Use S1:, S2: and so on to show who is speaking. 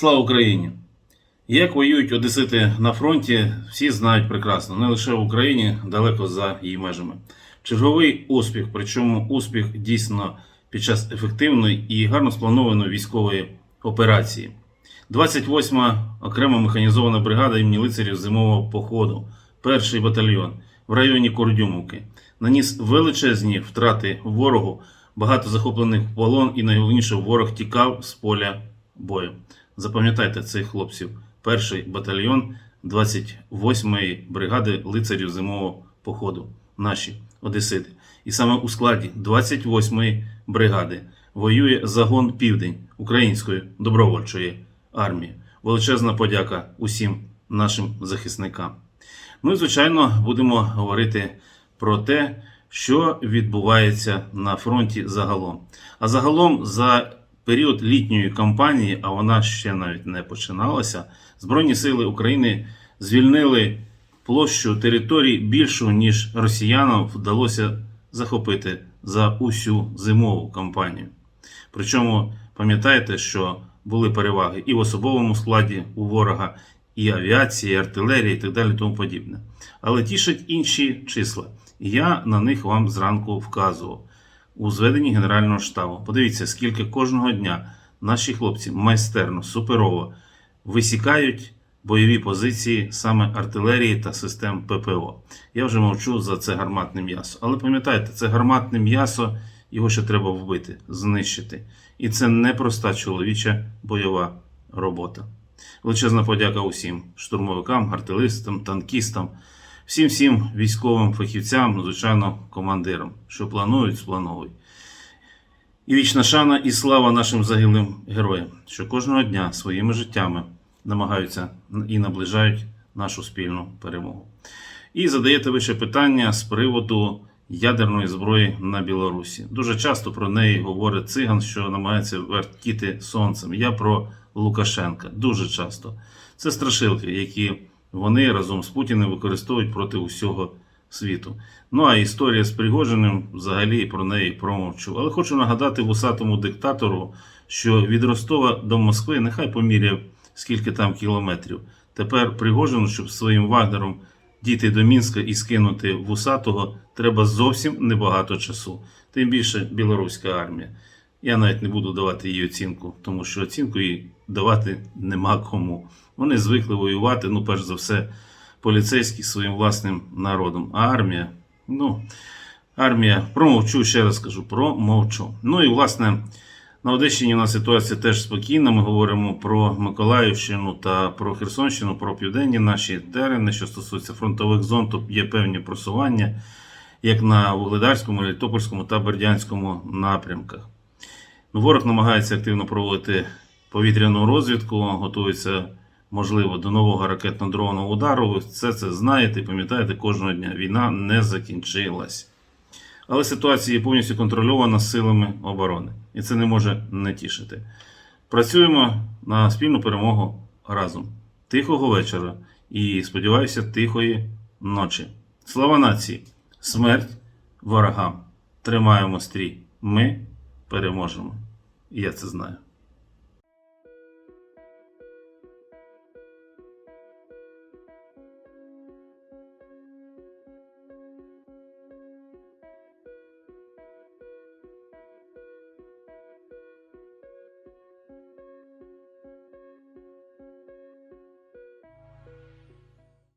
S1: Слава Україні! Як воюють одесити на фронті, всі знають прекрасно, не лише в Україні, далеко за її межами. Черговий успіх, причому успіх дійсно під час ефективної і гарно спланованої військової операції. 28-ма окрема механізована бригада імені лицарів зимового походу, перший батальйон в районі Курдюмовки, наніс величезні втрати ворогу, багато захоплених в полон, і найголовніше ворог тікав з поля бою. Запам'ятайте цих хлопців. Перший батальйон 28-ї бригади лицарів зимового походу. Наші одесити. І саме у складі 28-ї бригади воює загон Південь Української добровольчої армії. Величезна подяка усім нашим захисникам. Ну і звичайно будемо говорити про те, що відбувається на фронті загалом. А загалом за період літньої кампанії, а вона ще навіть не починалася, Збройні сили України звільнили площу територій більшу, ніж росіянам вдалося захопити за усю зимову кампанію. Причому пам'ятаєте, що були переваги і в особовому складі у ворога, і авіації, і артилерії, і так далі, тому подібне. Але тішать інші числа. Я на них вам зранку вказував у зведенні Генерального штабу. Подивіться, скільки кожного дня наші хлопці майстерно, суперово висікають бойові позиції саме артилерії та систем ППО. Я вже мовчу за це гарматне м'ясо. Але пам'ятайте, це гарматне м'ясо, його ще треба вбити, знищити. І це непроста чоловіча бойова робота. Величезна подяка усім штурмовикам, артилеристам, танкістам, всім всім військовим фахівцям, ну, звичайно, командирам, що планують, сплановують. І вічна шана і слава нашим загиблим героям, що кожного дня своїми життями намагаються і наближають нашу спільну перемогу. І задаєте ви ще питання з приводу ядерної зброї на Білорусі. Дуже часто про неї говорить циган, що намагається вертіти сонцем. Я про Лукашенка. Дуже часто. Це страшилки, які вони разом з Путіним використовують проти усього світу. Ну а історія з Пригожиним взагалі про неї промовчу. Але хочу нагадати вусатому диктатору, що від Ростова до Москви нехай поміряв скільки там кілометрів. Тепер Пригожину, щоб своїм Вагнером дійти до Мінська і скинути вусатого, треба зовсім небагато часу. Тим більше білоруська армія. Я навіть не буду давати їй оцінку, тому що оцінку їй давати нема кому. Вони звикли воювати, ну, перш за все, поліцейські своїм власним народом. А армія, ну, армія, промовчу, ще раз кажу, промовчу. Ну і власне. На Одещині у нас ситуація теж спокійна. Ми говоримо про Миколаївщину та про Херсонщину, про південні наші терени, що стосується фронтових зон, то є певні просування, як на Вугледарському, Літопольському та Бердянському напрямках. Ну, Ворог намагається активно проводити повітряну розвідку, готується, можливо, до нового ракетно-дронового удару. Ви все це знаєте пам'ятаєте кожного дня. Війна не закінчилась. Але ситуація є повністю контрольована силами оборони. І це не може не тішити. Працюємо на спільну перемогу разом. Тихого вечора і, сподіваюся, тихої ночі. Слава нації! Смерть ворогам! Тримаємо стрій! Ми переможемо. І я це знаю.